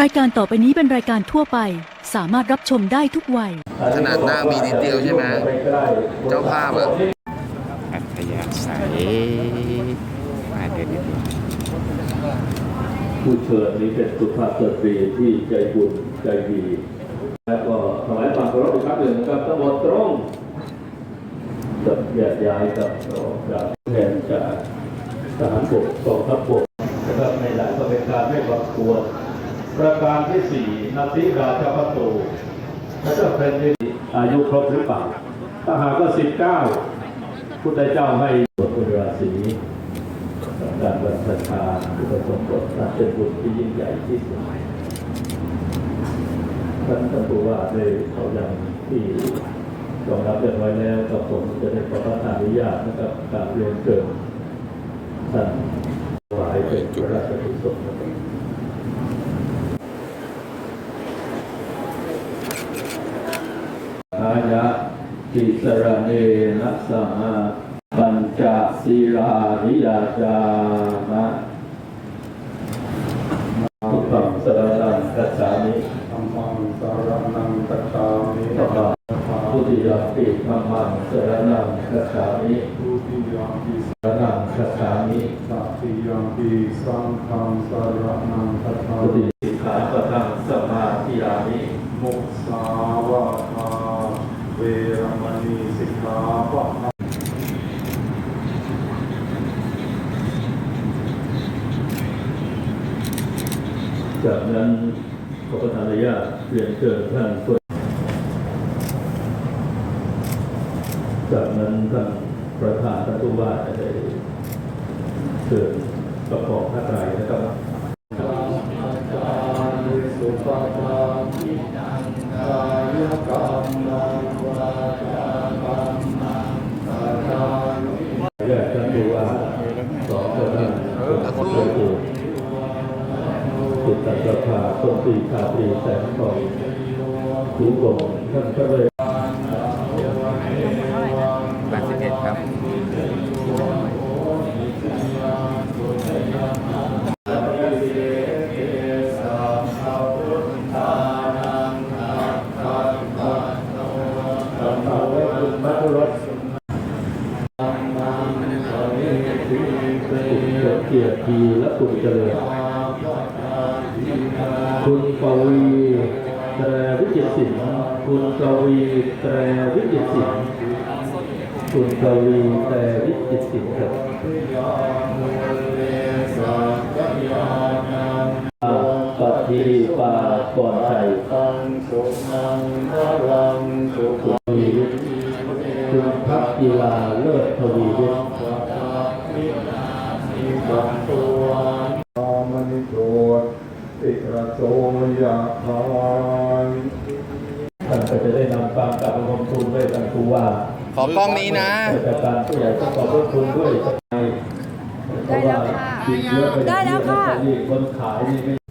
รายการต่อไปนี้เป็นรายการทั่วไป สามารถรับชมได้ทุกวัย ขนาดหน้ามีนิดเดียวใช่ไหมเจ้าภาพอะอัธยาศัยมาเดินดีกว่าผู้เชิญนี้เป็นสุภาพสตรีที่ใจบุญใจดี แล้วก็ถวายความเคารพอีกครั้งหนึ่งกับตำรวจตรงกับแยกย้ายกับรองจากแทนจากทหารบกกองทัพบก ประการที่สี่นาทิราชพัตโตพระเจ้าแผ่นดินอายุครบหรือเปล่าถ้าหากว่าสิบเก้าพุทธเจ้าให้บทพุทธราศีการวันศรัทธาอุปสมบทนับเป็นบุญที่ยิ่งใหญ่ที่สุดท่านท่านผู้ว่าได้เขาอย่างที่รองรับเรียบร้อยแล้วกับผมจะได้ขอพระอนุญาตนะครับการเรียนเกิดท่านถวายเป็นพระราชกุศลนะครับอายะ ติสรเนนะสหาปัญจศีลานิยาจามะทุกขังสรนังกัจฉามิธัมมังสารนังกัจฉามิธรรมังทุติยมปิธรรมังสรนังกัจฉามิทุติยมปิสรนังกัจฉามิสัตติยมปิสังฆังสารนังกัจฉาทุติมิสิกขาปะทังสมาธิยามิ มุสาวาทา เวรมณีสิกขาปะจากนั้นขอประทานอนุญาตเรียนเชิญท่านผู้จากนั้นท่านประธานท่านผู้ว่าจะได้เชิญประกอบพระไตรนะครับ ราคาต้นปีชาตรีแสงทองถูกงท่านก็เลยบาทสิบเอ็ดครับเกียรติและคุณเจริญ คุณปวีแตรวิจิตรศิลป์คุณกวีแตรวิจิตรศิลป์คุณกวีแตรวิจิตรศิลป์ครับปฏิปาก่อนชัยตังสุนังพลังสุขทวีวิทย์คุณพักกีฬาเลิศทวีวิทย์ มีสัมตัวตามนิโกรติระโส ยะทานท่านก็จะได้นำความกลับมาลงทุนด้วยท่านผู้ว่าขอกล้องนี้นะราชการผู้ใหญ่ต้องขอบพระคุณด้วยสักหน่อยได้แล้วค่ะเพราว่าติดเชื้อปได้แล้วค่ะคนขายนี่ไม่